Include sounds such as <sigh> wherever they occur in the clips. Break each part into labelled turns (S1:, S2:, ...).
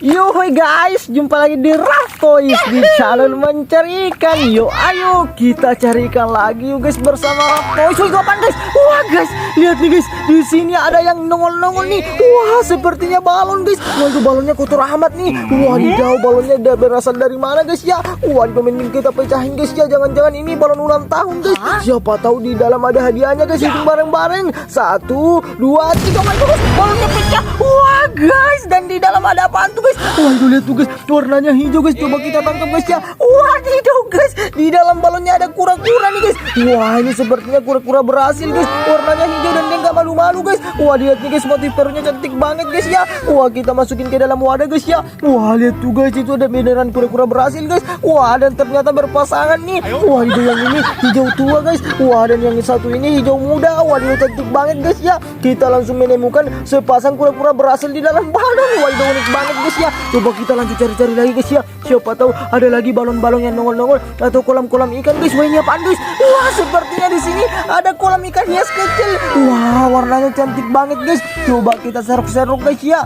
S1: Yo hey guys, jumpa lagi di Rastois di channel mencari ikan. Yo ayo kita cari ikan lagi yuk guys bersama Rastois. Woi kapan guys? Wah guys, lihat nih guys, di sini ada yang nongol-nongol nih. Wah sepertinya balon guys. Wah itu balonnya kotor amat nih. Wah jauh balonnya da- berasal dari mana guys ya? Wah mending kita pecahin guys ya. Jangan-jangan ini balon ulang tahun guys. Siapa tahu di dalam ada hadiahnya guys. Hitung bareng-bareng. Satu, dua, tiga. Guys, balonnya pecah. Wah guys, dan di dalam ada apaan tuh guys? Wah itu lihat tuh guys, warnanya hijau guys. Coba kita tangkap guys ya. Wah hijau guys, di dalam balonnya ada kura-kura nih guys. Wah ini sepertinya kura-kura berhasil guys. Warnanya hijau dan dia nggak malu-malu guys. Wah lihat nih guys, motif perutnya cantik banget guys ya. Wah kita masukin ke dalam wadah guys ya. Wah lihat tuh guys, itu ada beneran kura-kura berhasil guys. Wah dan ternyata berpasangan nih. Wah hijau yang ini hijau tua guys. Wah dan yang satu ini hijau muda. Wah dia cantik banget guys ya. Kita langsung menemukan sepasang kura-kura berhasil di dalam balon. Wah itu unik banget guys ya. Coba kita lanjut cari-cari lagi guys ya. Siapa tahu ada lagi balon-balon yang nongol-nongol atau kolam-kolam ikan guys. Wah ini apaan guys? Wah sepertinya di sini ada kolam ikan hias kecil. Wah warnanya cantik banget guys. Coba kita serok-serok guys ya.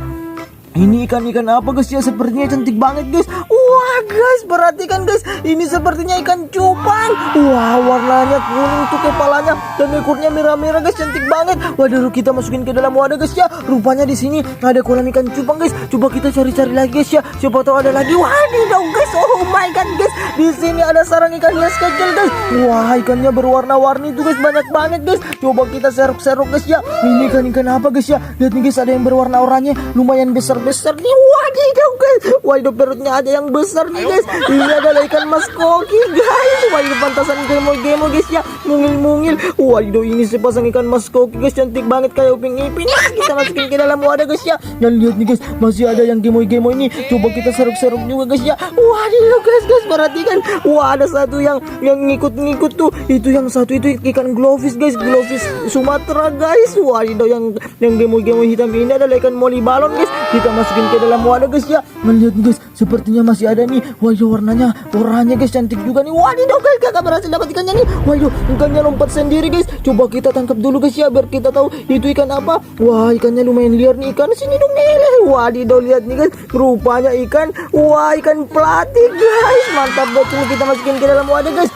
S1: Ini ikan-ikan apa guys? Ya sepertinya cantik banget guys. Wah guys perhatikan guys. Ini sepertinya ikan cupang. Wah warnanya kuning tuh kepalanya Dan ekornya merah-merah guys. Cantik banget. Waduh kita masukin ke dalam wadah guys ya. Rupanya di sini ada kolam ikan cupang guys. Coba kita cari-cari lagi guys ya. Siapa tahu ada lagi. Wadidaw guys. Oh my god guys. Di sini ada sarang ikan hias kecil guys. Wah ikannya berwarna-warni tuh guys. Banyak banget guys. Coba kita serok-serok guys ya. Ini ikan-ikan apa guys ya? Lihat nih guys ada yang berwarna oranye. Lumayan besar-besar nih. Wadidaw guys. Waduh perutnya ada yang besar nih guys. Ini adalah ikan mas koki guys. Waduh pantasan gemo-gemo guys ya. Mungil-mungil. Waduh ini sepasang ikan mas koki guys. Cantik banget kayak uping ipin Nah, Kita masukin ke dalam wadah guys ya. Dan lihat nih guys Masih ada yang gemo-gemo ini. Coba kita seruk-seruk juga guys ya. Waduh guys guys. Perhatikan. Wah ada satu yang yang ngikut-ngikut tuh. Itu yang satu itu ikan glowfish guys. Glowfish Sumatera guys. Waduh yang yang gemo-gemo hitam. Ini adalah ikan moli balon guys. Kita masukin ke dalam wadah guys ya. Melihat guys Sepertinya masih ada nih. Waduh warnanya Warnanya guys cantik juga nih. Waduh guys kakak berhasil dapat ikannya nih. Waduh ikannya lompat sendiri guys. Coba kita tangkap dulu guys ya Biar kita tahu itu ikan apa. Wah ikannya lumayan liar nih. Ikan sini dong nih Waduh lihat nih guys. Rupanya ikan Wah ikan pelatih guys. Mantap betul kita masukin ke dalam wadah guys.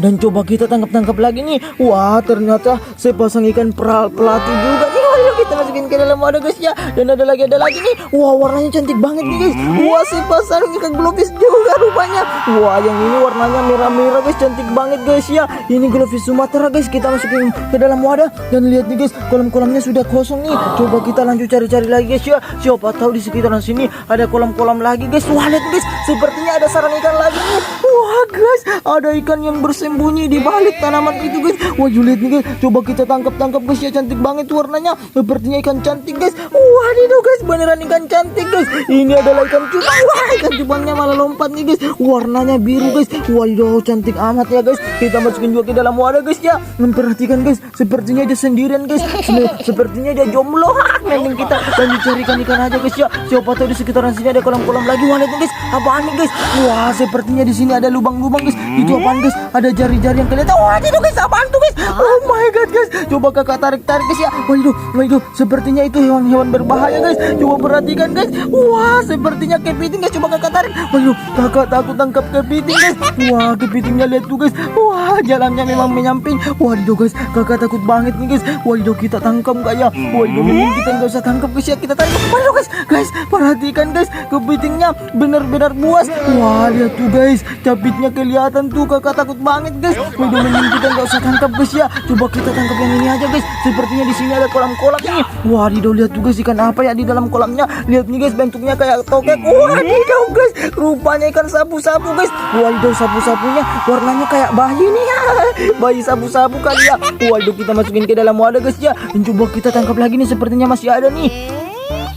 S1: Dan coba kita tangkap-tangkap lagi nih. Wah ternyata sepasang ikan pelatih juga nih kita masukin ke dalam wadah guys ya. Dan ada lagi ada lagi nih. Wah warnanya cantik banget nih guys. Wah sepasang ikan globis juga rupanya. Wah yang ini warnanya merah-merah guys. Cantik banget guys ya. Ini globis Sumatera guys. Kita masukin ke dalam wadah. Dan lihat nih guys Kolam-kolamnya sudah kosong nih. Coba kita lanjut cari-cari lagi guys ya. Siapa tahu di sekitaran sini ada kolam-kolam lagi guys. Wah lihat guys. Sepertinya ada sarang ikan lagi nih. Wah guys. Ada ikan yang bersembunyi di balik tanaman itu guys. Wah you lihat nih guys. Coba kita tangkap-tangkap guys ya. Cantik banget warnanya. Sepertinya ikan cantik guys. Wah dido guys. Beneran ikan cantik guys. Ini adalah ikan cupang Wah ikan cupangnya malah lompat guys. Warnanya biru guys. Waduh cantik amat ya guys. Kita masukin juga ke dalam wadah guys ya. Memperhatikan guys. Sepertinya dia sendirian guys. Se- Sepertinya dia jomblo. Mending kita. Lanjut cari ikan-ikan aja guys ya. Siapa tahu di sekitaran sini ada kolam-kolam lagi. Nih guys. Apaan nih guys? Wah sepertinya di sini ada lubang-lubang guys. Itu apaan guys? Ada jari-jari yang kelihatan. Wah itu guys. Apaan tuh guys? Oh my god guys. Coba kakak tarik-tarik guys ya. Waduh Waduh. Sepertinya itu hewan-hewan berbahaya guys. Coba perhatikan guys. Wah sepertinya kepiting guys. Coba kakak tarik. Waduh kakak takut tangkap kepiting guys Wah kepitingnya lihat tuh guys Wah jalannya memang menyamping. Waduh guys kakak takut banget nih guys. Waduh kita tangkap nggak ya? Waduh mending kita nggak usah tangkap guys ya. Kita tarik Waduh guys Guys perhatikan guys Kepitingnya benar-benar buas. Wah lihat tuh guys Capitnya kelihatan tuh. Kakak takut banget guys. Waduh mending kita nggak usah tangkap guys ya. Coba kita tangkap yang ini aja guys. Sepertinya di sini ada kolam-kolam ini. Wadidaw lihat tuh guys ikan apa ya di dalam kolamnya. Lihat nih guys bentuknya kayak tokek. Wadidaw guys. Rupanya ikan sapu-sapu guys. Wadidaw sapu-sapunya warnanya kayak bayi nih ya Bayi sapu-sapu kali ya Waduh kita masukin ke dalam wadah guys ya coba kita tangkap lagi nih sepertinya masih ada nih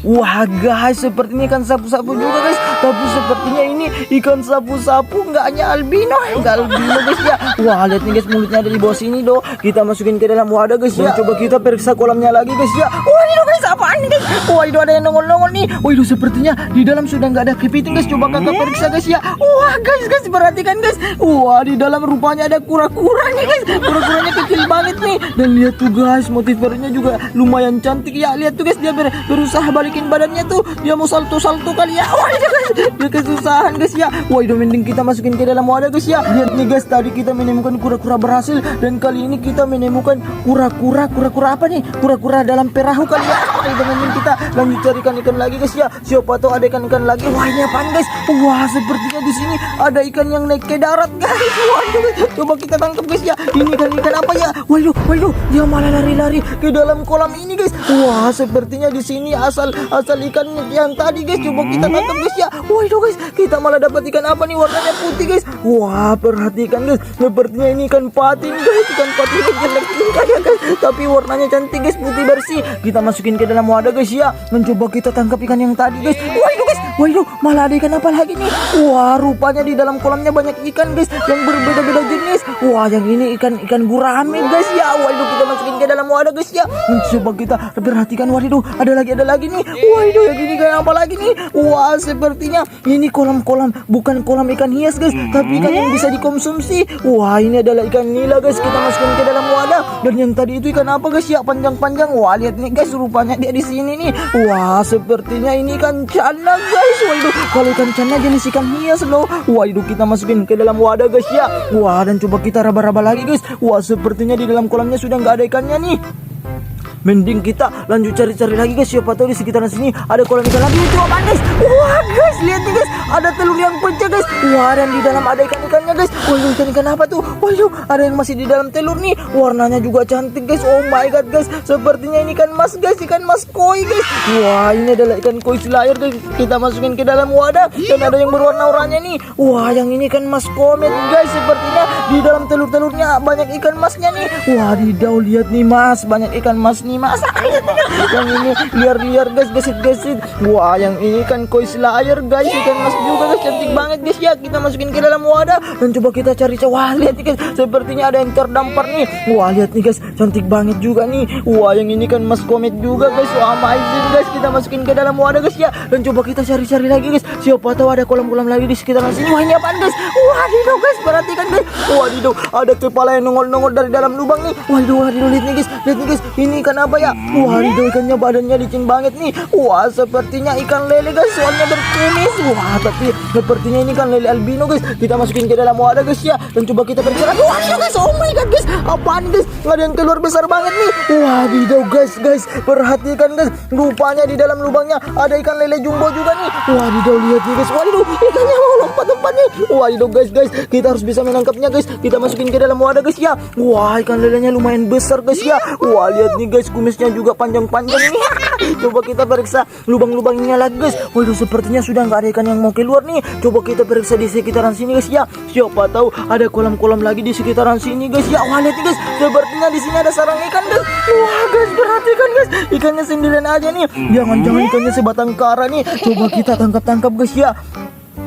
S1: Wah guys, sepertinya ikan sapu-sapu juga guys. Tapi sepertinya ini ikan sapu-sapu nggak hanya albino, nggak albino guys ya. Wah lihat nih guys mulutnya ada di bawah sini doh. Kita masukin ke dalam wadah guys ya. Coba kita periksa kolamnya lagi guys ya. Wah ini guys apa apaan nih guys? Waduh ada yang nongol-nongol nih. Waduh sepertinya di dalam sudah nggak ada kepiting guys. Coba kakak periksa guys ya. Wah guys guys perhatikan guys. Wah di dalam rupanya ada kura-kuranya guys. Kura-kuranya kecil banget nih. Dan lihat tuh guys motivernya juga lumayan cantik ya. Lihat tuh guys dia ber- berusaha balikin badannya tuh. Dia mau salto-salto kali ya. Wah guys dia kesusahan guys ya. Waduh mending kita masukin ke dalam wadah guys ya. Lihat nih guys tadi kita menemukan kura-kura berhasil dan kali ini kita menemukan kura-kura kura-kura apa nih? Kura-kura dalam perahu kali ya. Mending kita lanjut carikan ikan lagi guys ya. Siapa tahu ada ikan-ikan lagi. Wah ini apaan guys? Wah sepertinya di sini ada ikan yang naik ke darat guys. Waduh coba kita tangkap guys ya. Ini ikan-ikan apa ya? Waduh waduh dia malah lari-lari ke dalam kolam ini guys. Wah sepertinya di sini asal asal ikan yang tadi guys. Coba kita tangkap guys ya. Waduh guys kita malah dapat ikan apa nih warnanya putih guys. Wah perhatikan guys. Sepertinya ini ikan patin guys. Ikan patin jelek ya guys. Tapi warnanya cantik guys putih bersih. Kita masukin ke dalam wadah guys ya. Mencoba kita tangkap ikan yang tadi guys. Waduh guys. Waduh malah ada ikan apa lagi nih? Wah rupanya di dalam kolamnya banyak ikan guys yang berbeda-beda jenis. Wah yang ini ikan ikan gurame guys ya. Waduh kita masukin ke dalam wadah guys ya. Coba kita perhatikan waduh ada lagi ada lagi nih. Waduh yang ini ikan apa lagi nih? Wah sepertinya ini kolam-kolam bukan kolam ikan hias guys, tapi ikan yang bisa dikonsumsi. Wah ini adalah ikan nila guys. Kita masukin ke dalam wadah. Dan yang tadi itu ikan apa guys ya? Panjang-panjang. Wah lihat nih guys rupanya dia di sini nih. Wah sepertinya ini ikan cana guys. Waduh kalau ikan cana jenis ikan hias loh. Waduh kita masukin ke dalam wadah guys ya. Wah dan coba kita raba-raba lagi guys. Wah sepertinya di dalam kolamnya sudah nggak ada ikannya nih. Mending kita lanjut cari-cari lagi guys. Siapa tahu di sekitaran sini ada kolam ikan lagi. Itu apa guys Wah guys lihat nih guys. Ada telur yang pecah guys. Wah dan di dalam ada ikan-ikannya guys. Waduh ikan-ikan apa tuh? Waduh ada yang masih di dalam telur nih. Warnanya juga cantik guys. Oh my god guys. Sepertinya ini ikan mas guys. Ikan mas koi guys. Wah ini adalah ikan koi selayar guys. Kita masukin ke dalam wadah. Dan ada yang berwarna oranye nih. Wah yang ini ikan mas komet guys. Sepertinya di dalam telur-telurnya banyak ikan masnya nih. Wadidaw lihat nih mas. Banyak ikan mas nih mas Lihat nih, guys. Yang ini liar-liar guys Gesit-gesit Wah yang ini kan koi slayer guys. Ikan mas juga guys. Cantik banget guys. Ya Kita masukin ke dalam wadah. Dan coba kita cari Wah lihat nih guys. Sepertinya ada yang terdampar nih. Wah lihat nih guys. Cantik banget juga nih. Wah yang ini kan mas komet juga guys. Wah amazing guys. Kita masukin ke dalam wadah guys ya. Dan coba kita cari-cari lagi guys. Siapa tahu ada kolam-kolam lagi di sekitaran sini. Wah ini apaan guys? Wadidaw guys. Perhatikan guys. Wadidaw Ada kepala yang nongol-nongol dari dalam lubang nih. Waduh wadidaw lihat nih guys. Lihat nih guys. Ini ikan apa ya? Wadidaw ikannya badannya licin banget nih. Wah sepertinya ikan lele guys. Soalnya berkumis Wah tapi sepertinya ini kan lele albino guys. Kita masukin ke dalam wadah guys ya. Dan coba kita lagi Waduh guys. Oh my god guys. Apaan guys? Ada yang keluar besar banget nih. Wadidaw guys guys. Perhatikan guys. Rupanya di dalam lubangnya Ada ikan lele jumbo juga nih. Wadidaw lihat nih guys. Wadidaw ikannya mau lompat-lompat nih. Wadidaw guys guys. Kita harus bisa menangkapnya guys. Kita masukin ke dalam wadah guys ya. Wah ikan lelenya lumayan besar guys ya. Wah lihat nih guys Kumisnya juga panjang-panjang. Nih <laughs> Coba kita periksa lubang-lubangnya lagi guys. Waduh sepertinya sudah nggak ada ikan yang mau keluar nih. Coba kita periksa di sekitaran sini guys. Ya Siapa tahu ada kolam-kolam lagi di sekitaran sini guys. Ya Wah lihat nih guys. Sepertinya di sini ada sarang ikan guys. Wah guys perhatikan guys. Ikannya sendirian aja nih. Jangan-jangan ikannya sebatang kara nih. Coba kita tangkap-tangkap guys. Ya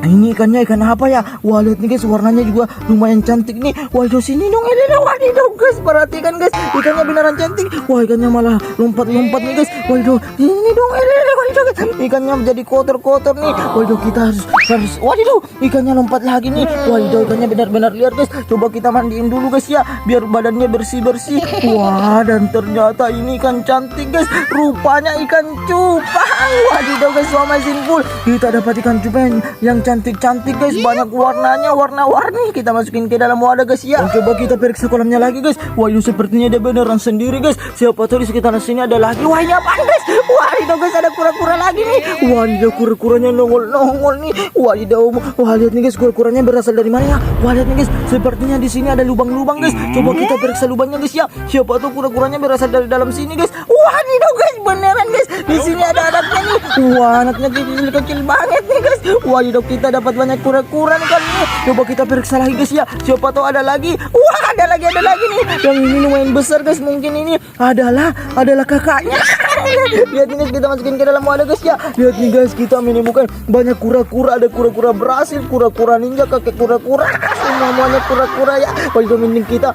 S1: ini ikannya ikan apa ya? Wah lihat nih guys warnanya juga lumayan cantik nih. Waduh sini dong ini dong wadidaw guys perhatikan guys ikannya beneran cantik. Wah ikannya malah lompat-lompat nih guys. Waduh ini dong ini ini guys. Ikannya menjadi kotor-kotor nih. Waduh kita harus harus wadidaw ikannya lompat lagi nih. Wadidaw ikannya benar-benar liar guys. Coba kita mandiin dulu guys ya biar badannya bersih-bersih. Wah dan ternyata ini ikan cantik guys. Rupanya ikan cupang. Wadidaw guys so amazing full. Kita dapat ikan cupang yang cantik-cantik guys. Banyak warnanya warna-warni. Kita masukin ke dalam wadah guys ya. Dan coba kita periksa kolamnya lagi guys. Wah itu sepertinya dia beneran sendiri guys. Siapa tahu di sekitaran sini ada lagi. Wah ini apaan guys? Wah itu guys ada kura-kura lagi nih. Wah itu kura-kuranya nongol-nongol nih. Wah itu wah lihat nih guys kura-kuranya berasal dari mana ya? Wah lihat nih guys sepertinya di sini ada lubang-lubang guys. Coba kita periksa lubangnya guys ya. Siapa tahu kura-kuranya berasal dari dalam sini guys. Wah itu guys beneran guys. Di sini ada anaknya nih. Wah anaknya kecil-kecil banget nih guys. Wah itu kita dapat banyak kura-kura nih kali ini. Coba kita periksa lagi guys ya. Siapa tahu ada lagi. Wah, ada lagi, ada lagi nih. Yang ini lumayan besar guys. Mungkin ini adalah adalah kakaknya. <laughs> Lihat ini kita masukin ke dalam wadah guys ya. Lihat nih guys, kita menemukan banyak kura-kura. Ada kura-kura berhasil, kura-kura ninja, kakek kura-kura. <laughs> semuanya kura-kura ya kalau mending kita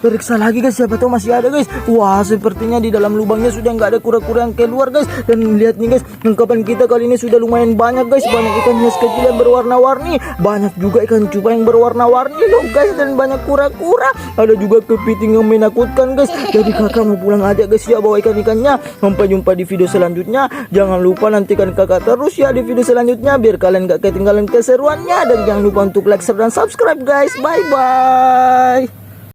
S1: periksa lagi guys siapa tahu masih ada guys wah sepertinya di dalam lubangnya sudah nggak ada kura-kura yang keluar guys dan lihat nih guys tangkapan kita kali ini sudah lumayan banyak guys banyak ikan hias kecil yang berwarna-warni. Banyak juga ikan cupa yang berwarna-warni loh guys dan banyak kura-kura. Ada juga kepiting yang menakutkan guys. Jadi kakak mau pulang aja guys ya bawa ikan-ikannya. Sampai jumpa di video selanjutnya. Jangan lupa nantikan kakak terus ya di video selanjutnya biar kalian gak ketinggalan keseruannya. Dan jangan lupa untuk like share dan subscribe guys. Bye bye